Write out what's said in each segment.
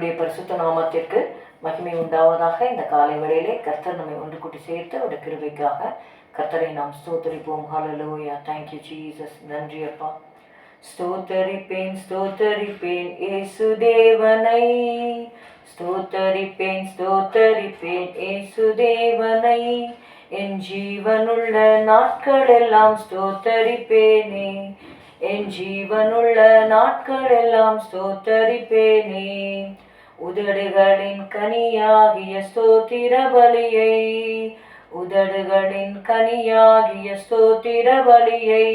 கர்த்தருடைய பரிசுத்த நாமத்திற்கு மகிமை உண்டாவதாக. இந்த காலை வேளையிலே கர்த்தர் நம்மை ஒன்று கூட்டி சேர்த்து அவருடைய கிருவைக்காக கர்த்தரை நாம் ஸ்தோத்தரிப்போம். ஹலலோயா தேங்க்யூ ஜீசஸ் நன்றி அப்பா. ஸ்தோத்தரிப்பேன் ஸ்தோத்தரிப்பேன் ஏசுதேவனை தேவனை. ஸ்தோத்தரிப்பேன் ஸ்தோத்தரிப்பேன் இயேசு தேவனை. என் ஜீவனுள்ள நாட்களெல்லாம் ஸ்தோத்தரிப்பேனே. என் ஜீவனுள்ள நாட்களெல்லாம் ஸ்தோத்தரிப்பேனே. உதடுகளின் கனியாகிய ஸ்தோத்திர பலியை உதடுகளின் கனியாகிய ஸ்தோத்திர பலியை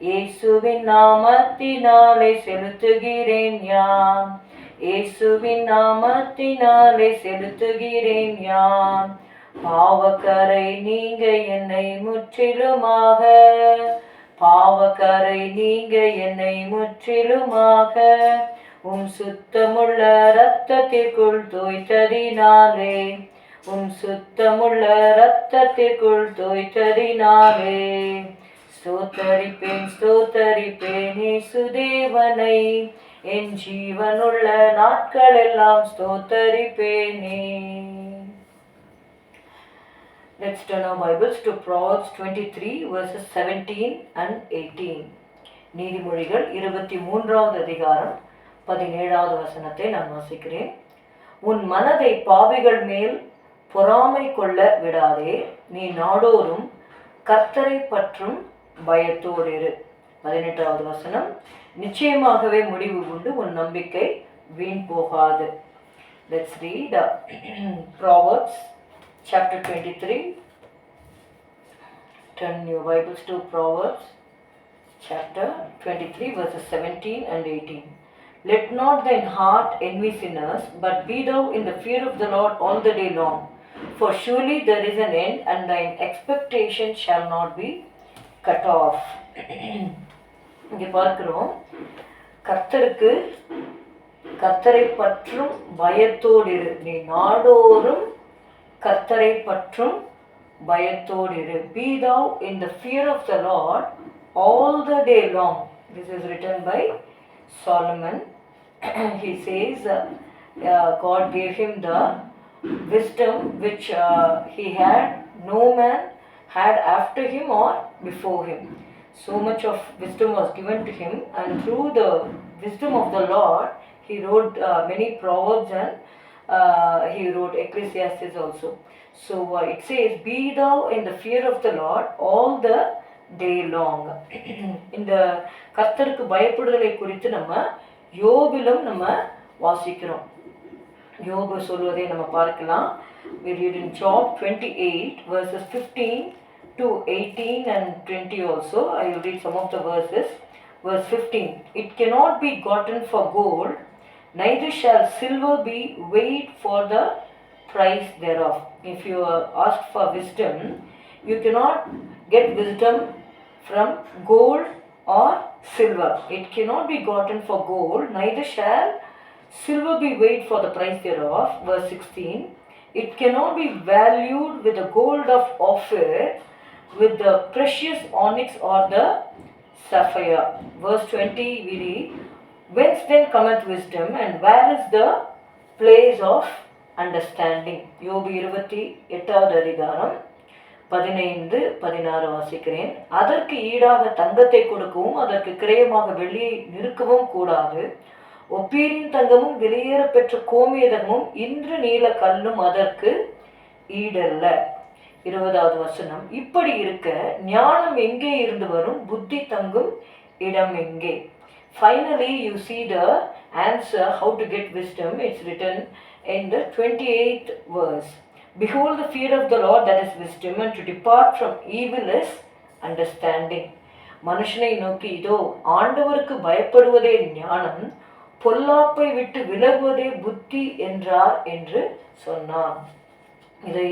இயேசுவின் நாமத்தினாலே செலுத்துகிறேன் யான் இயேசுவின் நாமத்தினாலே செலுத்துகிறேன் யான் பாவக்கரை நீங்க என்னை முற்றிலுமாக பாவக்கரை நீங்க என்னை முற்றிலுமாக உம் சுத்தமுள்ள இரத்தத்திற்குள் தோய்த்ததினாலே உம் சுத்தமுள்ள இரத்தத்திற்குள் தோய்த்ததினாலே. ஸ்தோத்தரிப்பேன் ஸ்தோத்தரிப்பேன் சுதேவனை என் ஜீவனுள்ள நாட்களெல்லாம் ஸ்தோத்தரிப்பேனே. Let's turn our Bibles to Proverbs 23 verses 17 and 18. நீதிமொழிகள் இருபத்தி மூன்றாவது அதிகாரம் பதினேழாவது வசனத்தை நான் வாசிக்கிறேன். உன் மனதை பாவிகள் மேல் பொறாமை கொள்ள விடாதே. நீ நாடோறும் கர்த்தரை பற்றும் பயத்தோடு இரு. பதினெட்டாவது வசனம். நிச்சயமாகவே முடிவு உண்டு உன் நம்பிக்கை வீண் போகாது. Let's read uh, Proverbs chapter 23 turn your bibles to proverbs chapter 23 verses 17 and 18 let not thine heart envy sinners but be thou in the fear of the lord all the day long for surely there is an end and thine expectation shall not be cut off இங்கே பார்க்கிறோம் கர்த்தருக்கு கர்த்தரை பற்றும் பயத்தோடு இரு நீ நாடோறும் கர்த்தரை பற்றும் பயத்தோடு இரு be thou in the fear of the Lord all the day long this is written by Solomon he says uh, uh, God gave him the wisdom which uh, he had no man had after him or before him so much of wisdom was given to him and through the wisdom of the Lord he wrote uh, many proverbs and uh, he wrote Ecclesiastes also. So uh, it says, Be thou in the fear of the Lord all the day long. இந்த கர்த்தருக்கு பயப்படுதலை குறித்து நம்ம யோபிலும் நம்ம வாசிக்கிறோம் யோபு சொல்வதை நம்ம பார்க்கலாம் we read in Job 28 verses 15 to 18 and 20 also I will read some of the verses verse 15 it cannot be gotten for gold neither shall silver be weighed for the price thereof. If you are asked for wisdom, you cannot get wisdom from gold or silver. It cannot be gotten for gold, neither shall silver be weighed for the price thereof. Verse 16. It cannot be valued with the gold of Ophir, with the precious onyx or the sapphire. Verse 20 we read, Whence then cometh wisdom, and where is the place of understanding? யோபு இருபத்தி எட்டாவது அதிகாரம் பதினைந்து பதினாறு வாசிக்கிறேன். அதற்கு ஈடாக தங்கத்தை கொடுக்கவும் அதற்கு கிரயமாக வெள்ளியை நிறுக்கவும் கூடாது. ஒப்பீரின் தங்கமும் வெளியேற பெற்ற கோமியதமும் இன்று நீல கல்லும் அதற்கு ஈடல்ல. இருபதாவது வசனம். இப்படி இருக்க ஞானம் எங்கே இருந்து வரும்? புத்தி தங்கும் இடம் எங்கே? Finally you see the answer how to get wisdom it's written in the twenty eight verse Behold, the fear of the Lord, that is wisdom, and to depart from evil is understanding. மனுஷனை நோக்கி இதோ ஆண்டவருக்கு பயப்படுவதே ஞானம் பொல்லாப்பை விட்டு விலகுவதே புத்தி என்றார் என்று சொன்னான் இதை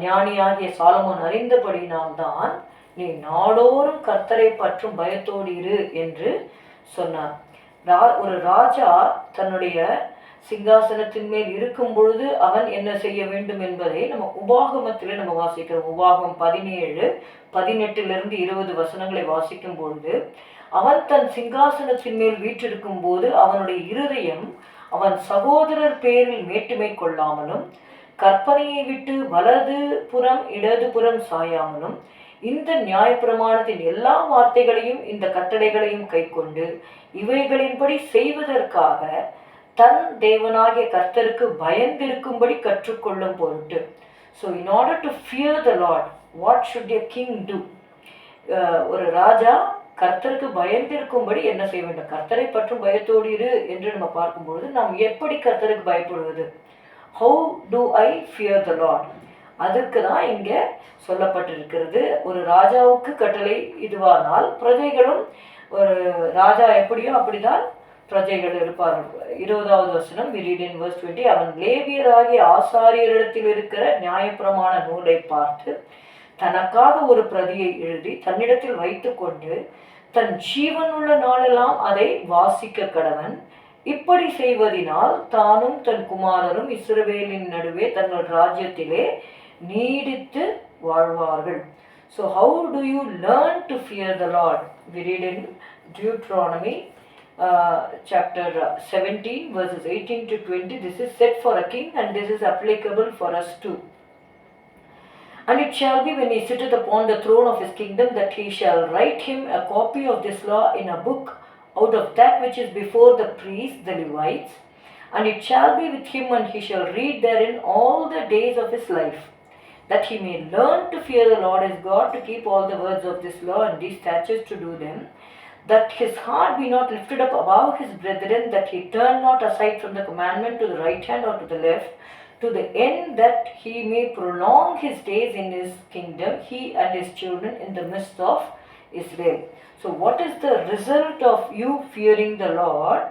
ஞானியாகிய சாலமோன் அறிந்தபடியினால்தான் நீ நாடோறும் கர்த்தரை பற்றும் பயத்தோடு இரு என்று சொன்னார் ரா- ஒரு ராஜா தன்னுடைய சிங்காசனத்தின் மேல் இருக்கும் பொழுது அவன் என்ன செய்ய வேண்டும் என்பதை நம்ம உபாகமத்தில் நம்ம வாசிக்கிறோம். உபாகம் பதினேழு பதினெட்டிலிருந்து இருபது வசனங்களை வாசிக்கும் பொழுது அவன் தன் சிங்காசனத்தின் மேல் வீற்றிருக்கும் போது அவனுடைய இருதயம் அவன் சகோதரர் பேரில் மேட்டுமை கொள்ளாமலும் கற்பனையை விட்டு வலது புறம் இடது புறம் சாயாமலும் இந்த நியாயப்பிரமாணத்தின் எல்லா வார்த்தைகளையும் இந்த கட்டளைகளையும் கைக்கொண்டு இவைகளின்படி செய்வதற்காக தன் தேவனாகிய கர்த்தருக்கு பயந்திருக்கும்படி கற்றுக்கொள்ளும் பொருட்டு. So in order to fear the Lord what should a king do ஒரு ராஜா கர்த்தருக்கு பயந்திருக்கும்படி என்ன செய்ய வேண்டும்? கர்த்தரை பற்றும் பயத்தோடு இரு என்று நம்ம பார்க்கும்பொழுது நாம் எப்படி கர்த்தருக்கு பயப்படுவது? How do I fear the Lord அதுக்கு தான் இங்கே சொல்லப்பட்டிருக்கிறது ஒரு ராஜாவுக்கு கட்டளை இதுவானால் பிரஜைகளும் ஒரு ராஜா எப்படியோ அப்படிதான் பிரஜைகள் இருப்பார்கள். இருபதாவது வசனம் விரீடின் வர்ஸ் டுவெண்ட்டி அவன் லேவியராகிய ஆசாரியரிடத்தில் இருக்கிற நியாயப்பிரமாண நூலை பார்த்து தனக்காக ஒரு பிரதியை எழுதி தன்னிடத்தில் வைத்துக்கொண்டு தன் ஜீவனுள்ள நாளெல்லாம் அதை வாசிக்க கடவன். இப்படி செய்வதினால் தானும் தன் குமாரரும் இஸ்ரவேலின் நடுவே தங்கள் ராஜ்யத்திலே நீடித்து வாழ்வார்கள். So how do you learn to fear the Lord we read in Deuteronomy Uh, chapter uh, 17 verses 18 to 20 this is set for a king and this is applicable for us too. And it shall be when he sitteth upon the throne of his kingdom that he shall write him a copy of this law in a book out of that which is before the priests, the Levites. And it shall be with him, and he shall read therein all the days of his life, that he may learn to fear the Lord his God, to keep all the words of this law and these statutes to do them, that his heart be not lifted up above his brethren, that he turn not aside from the commandment to the right hand or to the left, to the end that he may prolong his days in his kingdom, he and his children in the midst of Israel. So, what is the result of you fearing the Lord?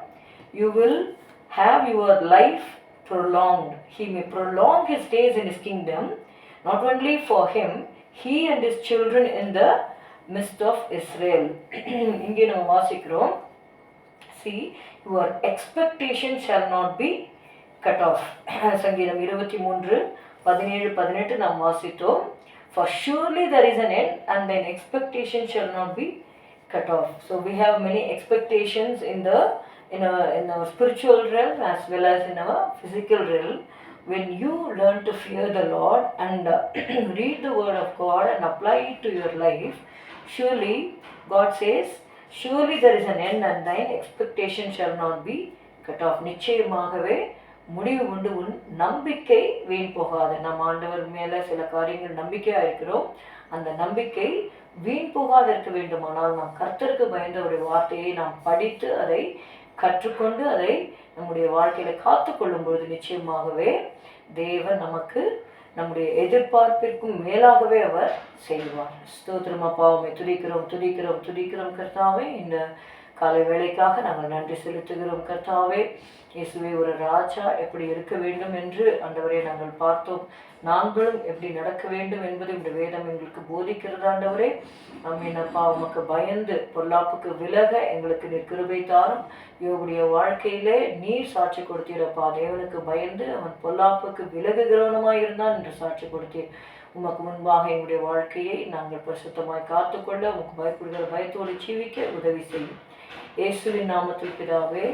You will have your life prolonged. He may prolong his days in his kingdom, not only for him, he and his children in the midst of Israel. இங்கே நம்ம வாசிக்கிறோம் see your expectation shall not be cut off சங்கீதம் இருபத்தி மூன்று பதினேழு பதினெட்டு நாம் வாசித்தோம் for surely there is an end and then expectation shall not be cut off so we have many expectations in the in our in our spiritual realm as well as in our physical realm when you learn to fear the lord and uh, read the word of god and apply it to your life surely god says surely there is an end and thine expectation shall not be cut off. நிச்சயமாகவே முடிவு உண்டு. உன் நம்பிக்கை வீண் போகாது. நம் ஆண்டவர் மேலே சில காரியங்கள் நம்பிக்கையாக இருக்கிறோம். அந்த நம்பிக்கை வீண் போகாது இருக்க வேண்டுமானால் நாம் கர்த்தருக்கு ஒரு வார்த்தையை நாம் படித்து அதை கற்றுக்கொண்டு அதை நம்முடைய வாழ்க்கையில காத்து கொள்ளும் பொழுது நிச்சயமாகவே தேவன் நமக்கு நம்முடைய எதிர்பார்ப்பிற்கும் மேலாகவே அவர் செய்வார். ஸ்தோத்திரம் அப்பாவுமே துதிக்கிறோம் துதிக்கிறோம் துதிக்கிறோம் கர்த்தாவே இந்த காலை வேலைக்காக நாங்கள் நன்றி செலுத்துகிறோம். கர்த்தாவே இயேசுவே ஒரு ராஜா எப்படி இருக்க வேண்டும் என்று ஆண்டவரே நாங்கள் பார்த்தோம். நாங்களும் எப்படி நடக்க வேண்டும் என்பது இந்த வேதம் எங்களுக்கு போதிக்கிறது ஆண்டவரே? அம்மீன் அப்பா உமக்கு பயந்து பொல்லாப்புக்கு விலக எங்களுக்கு நீர் கிருபை தாரும். இவருடைய வாழ்க்கையிலே நீர் சாட்சி கொடுத்தீரப்பா தேவனுக்கு பயந்து அவன் பொல்லாப்புக்கு விலகுகிறவனுமாய் இருந்தான் என்று சாட்சி கொடுத்தீர். உமக்கு முன்பாக எங்களுடைய வாழ்க்கையை நாங்கள் பரிசுத்தமாய் காத்துக்கொள்ள உமக்கு பயப்படுகிற பயத்தோடு ஜீவிக்க உதவி செய்யும். இயேசுவின் நாமத்தில் பிதாவே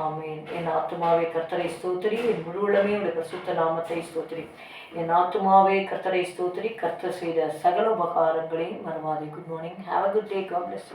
ஆமேன். என் ஆத்மாவே கர்த்தரை ஸ்தோத்திரி. என் முழுவலமே உடைய பிரசுத்த நாமத்தை ஸ்தோத்திரி. என் ஆத்மாவே கர்த்தரை ஸ்தோத்திரி. கர்த்தர் செய்த சகல உபகாரங்களையும் மறவாதே. Good morning have a good day God bless